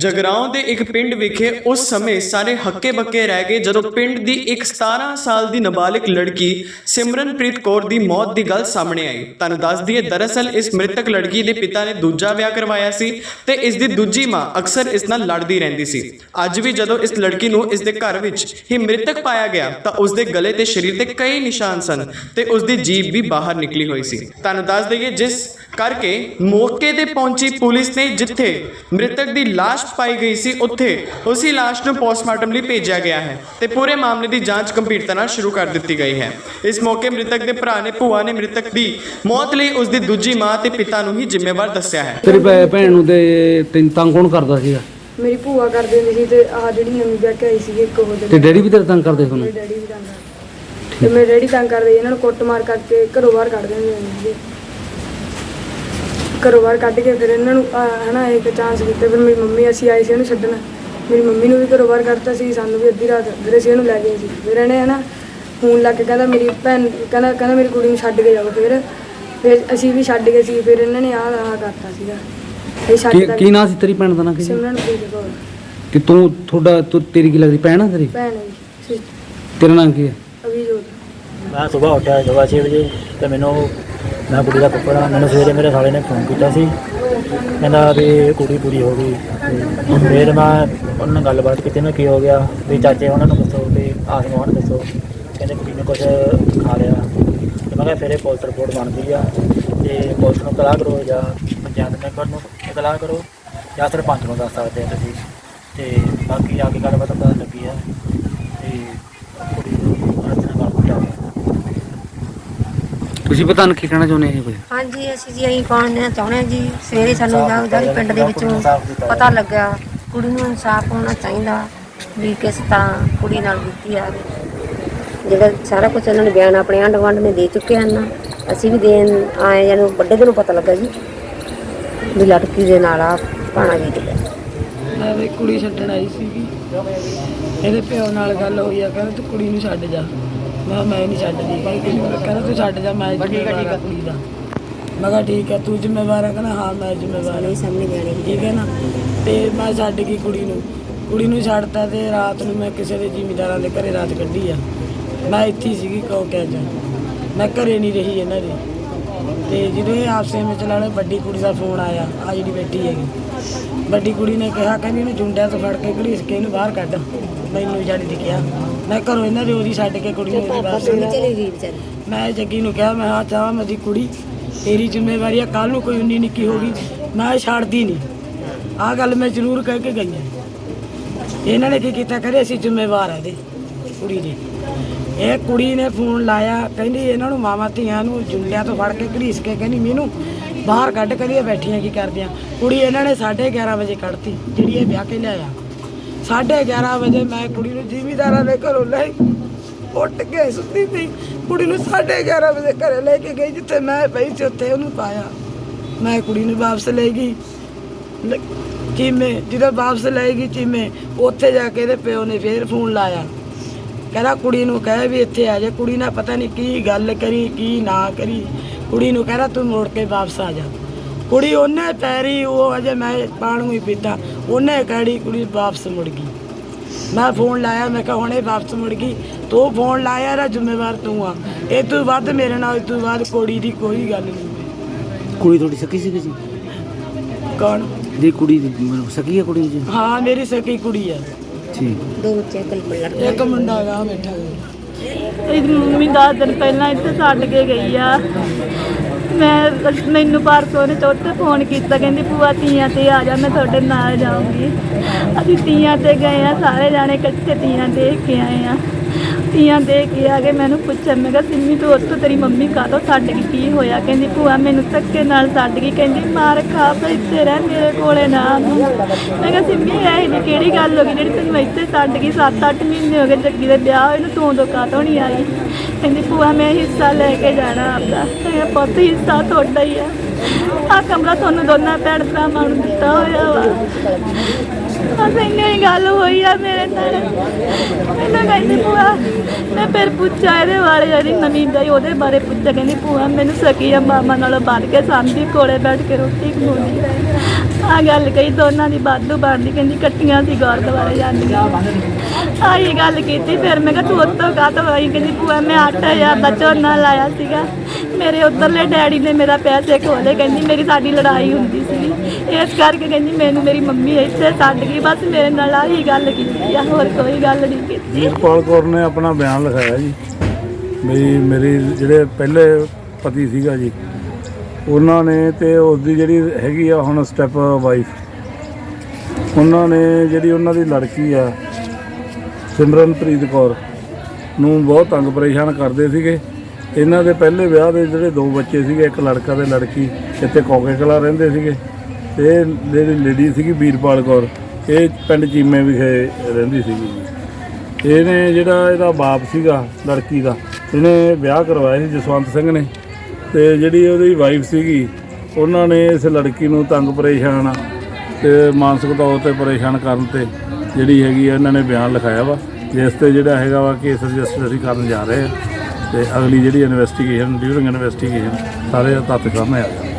ਜਗਰਾਉਂ ਦੇ ਇੱਕ ਪਿੰਡ ਵਿਖੇ ਉਸ ਸਮੇਂ ਸਾਰੇ ਹੱਕੇ ਬੱਕੇ ਰਹਿ ਗਏ ਜਦੋਂ ਪਿੰਡ ਦੀ ਇੱਕ 17 ਸਾਲ ਦੀ ਨਾਬਾਲਿਗ ਲੜਕੀ ਸਿਮਰਨਪ੍ਰੀਤ ਕੌਰ ਦੀ ਮੌਤ ਦੀ ਗੱਲ ਸਾਹਮਣੇ ਆਈ। ਤੁਹਾਨੂੰ ਦੱਸ ਦਈਏ, ਦਰਅਸਲ ਇਸ ਮ੍ਰਿਤਕ ਲੜਕੀ ਦੇ ਪਿਤਾ ਨੇ ਦੂਜਾ ਵਿਆਹ ਕਰਵਾਇਆ ਸੀ ਤੇ ਇਸ ਦੀ ਦੂਜੀ ਮਾਂ ਅਕਸਰ ਇਸ ਨਾਲ ਲੜਦੀ ਰਹਿੰਦੀ ਸੀ। ਅੱਜ ਵੀ ਜਦੋਂ ਇਸ ਲੜਕੀ ਨੂੰ ਇਸ ਦੇ ਘਰ ਵਿੱਚ ਹੀ ਮ੍ਰਿਤਕ ਪਾਇਆ ਗਿਆ, ਤਾਂ ਉਸ ਦੇ ਗਲੇ ਤੇ ਸਰੀਰ ਤੇ ਕਈ ਨਿਸ਼ਾਨ ਸਨ ਤੇ ਉਸ ਦੀ ਜੀਭ ਵੀ ਬਾਹਰ ਨਿਕਲੀ ਹੋਈ ਸੀ। ਤੁਹਾਨੂੰ ਦੱਸ ਦਈਏ, ਜਿਸ ਕਰਕੇ ਮੌਕੇ ਤੇ ਪਹੁੰਚੀ ਪੁਲਿਸ ਨੇ ਜਿੱਥੇ ਮ੍ਰਿਤਕ ਦੀ ਲਾਸ਼ ਪਾਈ ਗਈ ਸੀ ਉੱਥੇ। ਉਸੇ ਲਾਸ਼ ਨੂੰ ਪੋਸਟਮਾਰਟਮ ਲਈ ਭੇਜਿਆ ਗਿਆ ਹੈ ਤੇ ਪੂਰੇ ਮਾਮਲੇ ਦੀ ਜਾਂਚ ਗੰਭੀਰਤਾ ਨਾਲ ਸ਼ੁਰੂ ਕਰ ਦਿੱਤੀ ਗਈ ਹੈ। ਇਸ ਮੌਕੇ ਮ੍ਰਿਤਕ ਦੇ ਭਰਾ ਨੇ ਭੂਆ ਨੇ ਮ੍ਰਿਤਕ ਦੀ ਮੌਤ ਲਈ ਉਸ ਦੀ ਦੂਜੀ ਮਾਂ ਤੇ ਪਿਤਾ ਨੂੰ ਹੀ ਜ਼ਿੰਮੇਵਾਰ ਦੱਸਿਆ ਹੈ। ਤੇਰੀ ਭੈ- ਭੈਣ ਨੂੰ ਤੇ ਤੈਨੂੰ ਤੰਗ ਕੌਣ ਕਰਦਾ ਸੀਗਾ? ਮੇਰੀ ਭੂਆ ਕਰਦੇ ਹੁੰਦੀ ਸੀ ਤੇ ਆਹ ਜਿਹੜੀ ਨਵੀਂ ਵਿਆਹ ਕੇ ਆਈ ਸੀ ਇੱਕ ਉਹ ਤੇ ਡੈਡੀ ਵੀ ਤੇਰੇ ਤੰਗ ਕਰਦੇ ਤੁਹਾਨੂੰ ਮੇਰੇ ਡੈਡੀ ਵੀ ਤੰਗ ਕਰਦੇ। ਤੇ ਮੇਰੇ ਡੈਡੀ ਤੰਗ ਕਰਦੇ ਇਹਨਾਂ ਨੂੰ ਕੁੱਟ ਮਾਰ ਕਰਕੇ ਘਰੋਂ ਬਾਹਰ ਕੱਢ ਦਿੰਦੇ ਹੁੰਦੇ ਸੀ ਘਰੋਂ ਬਾਹਰ ਕੱਢ ਕੇ ਫਿਰ ਇਹਨਾਂ ਨੂੰ ਆਹ ਹਨਾ ਇੱਕ ਚਾਂਸ ਦਿੱਤੇ ਫਿਰ ਮੇਰੀ ਮੰਮੀ ਅਸੀਂ ਆਏ ਸੀ ਇਹਨੂੰ ਛੱਡਣ। ਮੇਰੀ ਮੰਮੀ ਨੂੰ ਵੀ ਘਰੋਂ ਬਾਹਰ ਕੱਢਤਾ ਸੀ ਸਾਨੂੰ ਵੀ ਅੱਧੀ ਰਾਤ ਫਿਰ ਅਸੀਂ ਇਹਨੂੰ ਲੈ ਗਏ ਸੀ। ਫਿਰ ਇਹਨੇ ਹਨਾ ਫੋਨ ਲਾ ਕੇ ਕਹਿੰਦਾ ਮੇਰੀ ਭੈਣ ਕਹਿੰਦਾ ਕਹਿੰਦਾ ਮੇਰੀ ਕੁੜੀ ਨੂੰ ਛੱਡ ਕੇ ਜਾਓ ਫਿਰ। ਫਿਰ ਅਸੀਂ ਵੀ ਛੱਡ ਗਏ ਸੀ ਫਿਰ ਇਹਨਾਂ ਨੇ ਆਹ ਆਹ ਕਰਤਾ ਸੀਗਾ। ਇਹ ਛੱਡ ਕੀ ਕੀ ਨਾਂ ਸੀ ਤੇਰੀ ਭੈਣ ਦਾ ਨਾਂ ਕੀ ਸੀ ਸਿਮਰਨਪ੍ਰੀਤ ਕੌਰ। ਕਿ ਤੂੰ ਤੁਹਾਡਾ ਤੂੰ ਤੇਰੀ ਕੀ ਲੱਗਦੀ ਭੈਣ ਆ ਤੇਰੀ? ਭੈਣ ਹੈ ਜੀ ਤੇਰਾ ਨਾਂ ਕੀ ਹੈ? ਅਭਿਜੋਤ। ਮੈਂ ਸਵੇਰ ਉੱਠਿਆ ਸਵਾ ਛੇ ਵਜੇ ਤੇ ਮੈਨੂੰ ਮੈਂ ਕੁੜੀ ਦਾ ਫੁੱਫੜ ਆ ਮੈਨੂੰ ਸਵੇਰੇ ਮੇਰੇ ਸਾਲੇ ਨੇ ਫੋਨ ਕੀਤਾ ਸੀ। ਕਹਿੰਦਾ ਵੀ ਕੁੜੀ ਪੂਰੀ ਹੋ ਗਈ। ਤੇ ਫਿਰ ਮੈਂ ਉਹਨਾਂ ਨਾਲ ਗੱਲਬਾਤ ਕੀਤੀ, ਮੈਂ ਕੀ ਹੋ ਗਿਆ? ਵੀ ਚਾਚੇ ਉਹਨਾਂ ਨੂੰ ਦੱਸੋ, ਵੀ ਆਸਮਾਨ ਉਹਨਾਂ ਨੂੰ ਦੱਸੋ। ਕਹਿੰਦੇ ਕੁੜੀ ਨੇ ਕੁਝ ਖਾ ਲਿਆ। ਤੇ ਮੈਂ ਕਿਹਾ, ਫਿਰ ਇਹ ਪੁਲਿਸ ਰਿਪੋਰਟ ਬਣਦੀ ਆ। ਤੇ ਪੁਲਿਸ ਨੂੰ ਤਲਾਹ ਕਰੋ ਜਾਂ ਪੰਚਾਇਤ ਮੈਂਬਰ ਨੂੰ ਇਤਲਾਹ ਕਰੋ। ਜਾਂ ਸਰਪੰਚ ਨੂੰ ਦੱਸ ਸਕਦੇ ਆ ਤੁਸੀਂ। ਤੇ ਬਾਕੀ ਆ ਕੇ ਗੱਲਬਾਤ ਪਤਾ ਲੱਗੀ ਆ। ਤੇ ਕੁੜੀ ਨੂੰ ਰਸਤੇ ਨਾਲ ਕੁੱਟਿਆ ਗਿਆ ਤੁਸੀਂ ਪਤਾ ਨਹੀਂ ਕੀ ਕਹਿਣਾ ਚਾਹੁੰਦੇ ਇਹ ਕੋਈ ਹਾਂਜੀ ਅਸੀਂ ਜੀ ਅਸੀਂ ਪਾਉਣਾ ਚਾਹੁੰਦੇ ਹਾਂ ਜੀ ਸਵੇਰੇ ਸਾਨੂੰ ਜਾਗਦਾਰੀ ਪਿੰਡ ਦੇ ਵਿੱਚੋਂ ਪਤਾ ਲੱਗਾ ਕੁੜੀ ਨੂੰ ਇਨਸਾਫ ਹੋਣਾ ਚਾਹੀਦਾ ਵੀ ਕਿਸ ਤਰ੍ਹਾਂ ਕੁੜੀ ਨਾਲ ਬੀਤੀ ਆ। ਜਿਹੜਾ ਸਾਰਾ ਕੁਝ ਇਹਨਾਂ ਨੇ ਬਿਆਨ ਆਪਣੇ ਆਂਢ ਗੁਆਂਢ ਨੇ ਦੇ ਚੁੱਕੇ ਹਨ ਅਸੀਂ ਵੀ ਦੇਣ ਆਏ ਜਾਨੂੰ ਵੱਡੇ ਦਿਨੋਂ ਪਤਾ ਲੱਗਾ ਜੀ ਵੀ ਲੜਕੀ ਦੇ ਨਾਲ ਆ ਪਾਣਾ ਬੀਤ ਗਿਆ ਮੈਂ ਵੀ ਕੁੜੀ ਛੱਡਣ ਆਈ ਸੀਗੀ ਇਹਦੇ ਪਿਓ ਨਾਲ ਗੱਲ ਹੋਈ ਆ ਕਹਿੰਦਾ ਤੂੰ ਕੁੜੀ ਨੂੰ ਛੱਡ ਜਾ। ਮੈਂ ਕਿਹਾ ਮੈਂ ਨਹੀਂ ਛੱਡਦੀ। ਕਹਿੰਦਾ ਤੂੰ ਛੱਡ ਜਾ ਮੈਂ ਜ਼ਿੰਮੇਵਾਰ ਆ ਕੁੜੀ ਦਾ। ਮੈਂ ਕਿਹਾ ਠੀਕ ਹੈ ਤੂੰ ਜ਼ਿੰਮੇਵਾਰ ਹੈ ਕਹਿੰਦਾ ਹਾਂ ਮੈਂ ਜ਼ਿੰਮੇਵਾਰ ਹਾਂ ਸਾਹਮਣੇ ਜਾਣੀ ਠੀਕ ਹੈ ਨਾ? ਤੇ ਮੈਂ ਛੱਡ ਗਈ ਕੁੜੀ ਨੂੰ। ਕੁੜੀ ਨੂੰ ਛੱਡਤਾ ਤੇ ਰਾਤ ਨੂੰ ਮੈਂ ਕਿਸੇ ਦੇ ਜ਼ਿਮੀਦਾਰਾਂ ਦੇ ਘਰੇ ਰਾਤ ਕੱਢੀ ਆ। ਮੈਂ ਇੱਥੇ ਸੀਗੀ ਕੌਕਿਆ ਚ ਮੈਂ ਘਰੇ ਨਹੀਂ ਰਹੀ ਇਹਨਾਂ ਦੇ। ਤੇ ਜਦੋਂ ਇਹ ਆਪਸੇ ਵਿੱਚ ਲੜੇ ਵੱਡੀ ਕੁੜੀ ਦਾ ਫੋਨ ਆਇਆ ਆ ਜਿਹੜੀ ਬੈਠੀ ਹੈਗੀ। ਵੱਡੀ ਕੁੜੀ ਨੇ ਕਿਹਾ ਕਹਿੰਦੀ ਇਹਨੂੰ ਜੁੰਡਿਆਂ ਤੋਂ ਫੜ ਕੇ ਘੜੀਸ ਕੇ ਇਹਨੂੰ ਬਾਹਰ ਕੱਢ। ਮੈਨੂੰ ਜਾਣੀ ਦੀ ਕਿਹਾ ਮੈਂ ਘਰੋਂ ਇਹਨਾਂ ਦੇ ਉਹਦੀ ਛੱਡ ਕੇ ਕੁੜੀ ਨੂੰ ਵਾਪਸ ਚਲੀ ਗਈ ਵਿਚਾਰੀ? ਮੈਂ ਜੱਗੀ ਨੂੰ ਕਿਹਾ ਮੈਂ ਹਾਂ ਚਾਹਾਂ ਮੇਰੀ ਕੁੜੀ ਤੇਰੀ ਜ਼ਿੰਮੇਵਾਰੀ ਆ ਕੱਲ ਨੂੰ ਕੋਈ ਉਨੀ ਨਿੱਕੀ ਹੋ ਗਈ ਮੈਂ ਛੱਡਦੀ ਨਹੀਂ ਆਹ ਗੱਲ ਮੈਂ ਜ਼ਰੂਰ ਕਹਿ ਕੇ ਗਈ ਹਾਂ। ਇਹਨਾਂ ਨੇ ਕੀ ਕੀਤਾ? ਕਰੇ ਅਸੀਂ ਜ਼ਿੰਮੇਵਾਰ ਆ ਇਹਦੇ ਕੁੜੀ ਦੇ। ਇਹ ਕੁੜੀ ਨੇ ਫੋਨ ਲਾਇਆ, ਕਹਿੰਦੀ ਇਹਨਾਂ ਨੂੰ ਮਾਵਾਂ ਧੀਆਂ ਨੂੰ ਜੁੰਡਿਆਂ ਤੋਂ ਫੜ ਕੇ ਘੜੀਸ ਕੇ ਕਹਿੰਦੀ, ਮੈਨੂੰ ਬਾਹਰ ਕੱਢ ਕੇ ਬੈਠੀਆਂ ਕੀ ਕਰਦੀਆਂ? ਕੁੜੀ ਇਹਨਾਂ ਨੇ 11:30 ਵਜੇ ਕੱਢਤੀ, ਜਿਹੜੀ ਇਹ ਵਿਆਹ ਕੇ ਲਿਆਇਆ। 11:30 ਵਜੇ ਮੈਂ ਕੁੜੀ ਨੂੰ ਜ਼ਿਮੀਦਾਰਾਂ ਦੇ ਘਰੋਂ ਲੈ ਉੱਟ ਕੇ ਸੁੱਤੀ ਸੀ। ਕੁੜੀ ਨੂੰ 11:30 ਵਜੇ ਘਰੇ ਲੈ ਕੇ ਗਈ, ਜਿੱਥੇ ਮੈਂ ਪਈ ਸੀ, ਉੱਥੇ ਉਹਨੂੰ ਪਾਇਆ। ਮੈਂ ਕੁੜੀ ਨੂੰ ਵਾਪਸ ਲੈ ਗਈ। ਚੀਮੇ, ਜਦੋਂ ਵਾਪਸ ਲੈ ਗਈ ਚੀਮੇ, ਉੱਥੇ ਜਾ ਕੇ ਇਹਦੇ ਪਿਓ ਨੇ ਫੇਰ ਫੋਨ ਲਾਇਆ। ਕਹਿੰਦਾ ਕੁੜੀ ਨੂੰ ਕਹੇ ਵੀ ਇੱਥੇ ਆ ਜਾ ਕੁੜੀ ਨਾਲ ਪਤਾ ਨਹੀਂ ਕੀ ਗੱਲ ਕਰੀ ਕੀ ਨਾ ਕਰੀ। ਕੁੜੀ ਨੂੰ ਕਹਿੰਦਾ ਤੂੰ ਮੁੜ ਕੇ ਵਾਪਸ ਆ ਜਾ। ਕੁੜੀ ਉਹਨੇ ਪੈਰੀ ਉਹ ਅਜੇ ਮੈਂ ਪਾਣੂ ਹੀ ਪੀਤਾ। ਉਹਨੇ ਕਹਿੜੀ ਕੁੜੀ ਵਾਪਸ ਮੁੜ ਗਈ। ਮੈਂ ਫੋਨ ਲਾਇਆ ਮੈਂ ਕਿਹਾ ਹੁਣੇ ਵਾਪਸ ਮੁੜ ਗਈ। ਤੂੰ ਫੋਨ ਲਾਇਆ ਇਹਦਾ ਜ਼ਿੰਮੇਵਾਰ ਤੂੰ ਆ। ਇਹ ਤੋਂ ਵੱਧ ਮੇਰੇ ਨਾਲ ਇਹ ਤੋਂ ਬਾਅਦ ਕੁੜੀ ਦੀ ਕੋਈ ਗੱਲ ਨਹੀਂ। ਕੁੜੀ ਤੁਹਾਡੀ ਸਕੀ ਸੀ ਕਿਸੇ ਕੌਣ? ਦੀ ਕੁੜੀ ਸਕੀ ਹੈ ਕੁੜੀ ਜੀ ਹਾਂ ਮੇਰੀ ਸਕੀ ਕੁੜੀ ਆ। ਠੀਕ। ਦੋ ਬੱਚੇ ਕੱਲ ਲੜਕੇ ਇੱਕ ਮੁੰਡਾ ਹੈਗਾ ਬੈਠਾ ਹੋਇਆ। ਇਹਦੀ ਮੰਮੀ ਦਸ ਦਿਨ ਪਹਿਲਾਂ ਇੱਥੇ ਛੱਡ ਕੇ ਗਈ ਆ। ਮੈਂ ਮੈਨੂੰ ਪਰਸੋਂ ਨੇ ਚੌਥੇ ਫੋਨ ਕੀਤਾ ਕਹਿੰਦੀ ਭੂਆ ਤੀਆਂ ਤੇ ਆ ਜਾ ਮੈਂ ਤੁਹਾਡੇ ਨਾਲ ਜਾਊਂਗੀ। ਅਸੀਂ ਤੀਆਂ ਤੇ ਗਏ ਆ ਸਾਰੇ ਜਾਣੇ ਇਕੱਠੇ ਤੀਆਂ ਦੇਖ ਕੇ ਆਏ ਆ। ਤੀਆਂ ਦੇਖ ਕੇ ਆ ਕੇ ਮੈਨੂੰ ਪੁੱਛਿਆ ਮੈਂ ਕਿਹਾ, ਸਿੰਮੀ, ਤੂੰ ਉੱਥੋਂ ਤੇਰੀ ਮੰਮੀ ਕਾਹਤੋਂ ਛੱਡ ਗਈ? ਕੀ ਹੋਇਆ? ਕਹਿੰਦੀ, ਭੂਆ, ਮੈਨੂੰ ਧੱਕੇ ਨਾਲ ਛੱਡ ਗਈ। ਕਹਿੰਦੀ, ਮਾਰ ਖਾ ਪਈ ਇੱਥੇ ਰਹਿ ਮੇਰੇ ਕੋਲੇ ਨਾ ਆ। ਮੈਂ ਕਿਹਾ, ਸਿੰਮੀ, ਇਹ ਜੀ ਕਿਹੜੀ ਗੱਲ ਹੋ ਗਈ ਜਿਹੜੀ ਤੈਨੂੰ ਇੱਥੇ ਛੱਡ ਗਈ? 7-8 ਮਹੀਨੇ ਹੋ ਗਏ ਜੱਗੀ ਦੇ ਵਿਆਹ ਹੋਏ ਨੂੰ, ਤੂੰ ਉਦੋਂ ਕਾਹਤੋਂ ਨਹੀਂ ਆਈ? ਕਹਿੰਦੀ, ਭੂਆ, ਮੈਂ ਹਿੱਸਾ ਲੈ ਕੇ ਜਾਣਾ ਆਪਦਾ। ਮੈਂ ਪੁੱਤ, ਹਿੱਸਾ ਤੁਹਾਡਾ ਹੀ ਆ। ਆ ਕਮਰਾ ਤੁਹਾਨੂੰ ਦੋਨਾਂ ਭੈਣ ਭਰਾਵਾਂ ਨੂੰ ਦਿੱਤਾ ਹੋਇਆ ਵਾ। ਬਸ ਇੰਨੀ ਗੱਲ ਹੋਈ ਆ ਮੇਰੇ ਨਾਲ। ਮੈਨੂੰ ਕਹਿੰਦੀ, ਭੂਆ, ਮੈਂ ਫਿਰ ਪੁੱਛਿਆ ਇਹਦੇ ਬਾਰੇ, ਜਿਹੜੀ ਨਵੀਂ ਗਈ ਉਹਦੇ ਬਾਰੇ ਪੁੱਛਿਆ ਕਹਿੰਦੀ, ਭੂਆ, ਮੈਨੂੰ ਸਕੀ ਆ ਮਾਮਾ ਨਾਲੋਂ ਵੱਧ ਕੇ ਸਾਂਭੀ ਕੋਲੇ ਬੈਠ ਕੇ ਰੋਟੀ ਖਵਾਉਂਦੀ ਆ ਗੱਲ ਕਹੀ ਦੋਨਾਂ ਦੀ ਬਾਦੂ ਬਣਦੀ। ਕਹਿੰਦੀ, ਕੱਟੀਆਂ ਸੀ ਗੁਰਦੁਆਰੇ ਜਾਂਦੀਆਂ। ਆਹੀ ਗੱਲ ਕੀਤੀ, ਫਿਰ ਮੈਂ ਕਿਹਾ, ਤੂੰ ਉੱਤੋਂ ਕਾਹਤੋਂ ਆਈ? ਕਹਿੰਦੀ, ਭੂਆ, ਮੈਂ 8000 ਦਾ ਝੋਨਾ ਲਾਇਆ ਸੀਗਾ। ਮੇਰੇ ਉੱਧਰਲੇ ਡੈਡੀ ਨੇ ਮੇਰਾ ਪੈਸੇ ਖੋਲੇ ਕਹਿੰਦੀ ਮੇਰੀ ਸਾਡੀ ਲੜਾਈ ਹੁੰਦੀ ਸੀ। ਇਸ ਕਰਕੇ ਕਹਿੰਦੀ ਮੈਨੂੰ ਮੇਰੀ ਮੰਮੀ ਇੱਥੇ ਛੱਡ ਗਈ। ਬਸ ਮੇਰੇ ਨਾਲ ਆਹੀ ਗੱਲ ਕੀਤੀ ਆ, ਹੋਰ ਕੋਈ ਗੱਲ ਨਹੀਂ ਕੀਤੀ। ਵੀਰਪਾਲ ਕੌਰ ਨੇ ਆਪਣਾ ਬਿਆਨ ਲਿਖਾਇਆ ਜੀ। ਮੇਰੀ ਮੇਰੀ ਜਿਹੜੇ ਪਹਿਲੇ ਪਤੀ ਸੀਗਾ ਜੀ, ਉਹਨਾਂ ਨੇ ਤੇ ਉਸ ਦੀ ਜਿਹੜੀ ਹੈਗੀ ਆ ਹੁਣ ਸਟੈਪ ਵਾਈਫ ਉਹਨਾਂ ਨੇ ਜਿਹੜੀ ਉਹਨਾਂ ਦੀ ਲੜਕੀ ਆ, ਸਿਮਰਨਪ੍ਰੀਤ ਕੌਰ ਨੂੰ ਬਹੁਤ ਤੰਗ ਪਰੇਸ਼ਾਨ ਕਰਦੇ ਸੀਗੇ। ਇਹਨਾਂ ਦੇ ਪਹਿਲੇ ਵਿਆਹ ਦੇ ਜਿਹੜੇ ਦੋ ਬੱਚੇ ਸੀਗੇ, ਇੱਕ ਲੜਕਾ ਤੇ ਲੜਕੀ, ਇੱਥੇ ਕੋਕੇ ਕਲਾ ਰਹਿੰਦੇ ਸੀਗੇ। ਤੇ ਜਿਹੜੀ ਲੇਡੀ ਸੀਗੀ ਵੀਰਪਾਲ ਕੌਰ, ਇਹ ਪਿੰਡ ਚੀਮੇ ਵਿਖੇ ਰਹਿੰਦੀ ਸੀਗੀ। ਇਹਨੇ ਜਿਹੜਾ ਇਹਦਾ ਬਾਪ ਸੀਗਾ, ਲੜਕੀ ਦਾ, ਇਹਨੇ ਵਿਆਹ ਕਰਵਾਇਆ ਸੀ ਜਸਵੰਤ ਸਿੰਘ ਨੇ। ਤੇ ਜਿਹੜੀ ਉਹਦੀ ਵਾਈਫ ਸੀਗੀ, ਉਹਨਾਂ ਨੇ ਇਸ ਲੜਕੀ ਨੂੰ ਤੰਗ ਪਰੇਸ਼ਾਨ, ਤੇ ਮਾਨਸਿਕ ਤੌਰ ਤੇ ਪਰੇਸ਼ਾਨ ਕਰਨ ਤੇ ਜਿਹੜੀ ਹੈਗੀ ਆ, ਇਹਨਾਂ ਨੇ ਬਿਆਨ ਲਿਖਾਇਆ ਵਾ। ਜਿਸ ਤੇ ਜਿਹੜਾ ਹੈਗਾ ਵਾ, ਕੇਸ ਰਜਿਸਟਰ ਅਸੀਂ ਕਰਨ ਜਾ ਰਹੇ ਹਾਂ। ਤੇ ਅਗਲੀ ਜਿਹੜੀ ਇਨਵੈਸਟੀਗੇਸ਼ਨ ਡਿਊਰਿੰਗ ਇਨਵੈਸਟੀਗੇਸ਼ਨ ਸਾਰੇ ਤੱਥ ਸਾਹਮਣੇ ਆ ਜਾਣਗੇ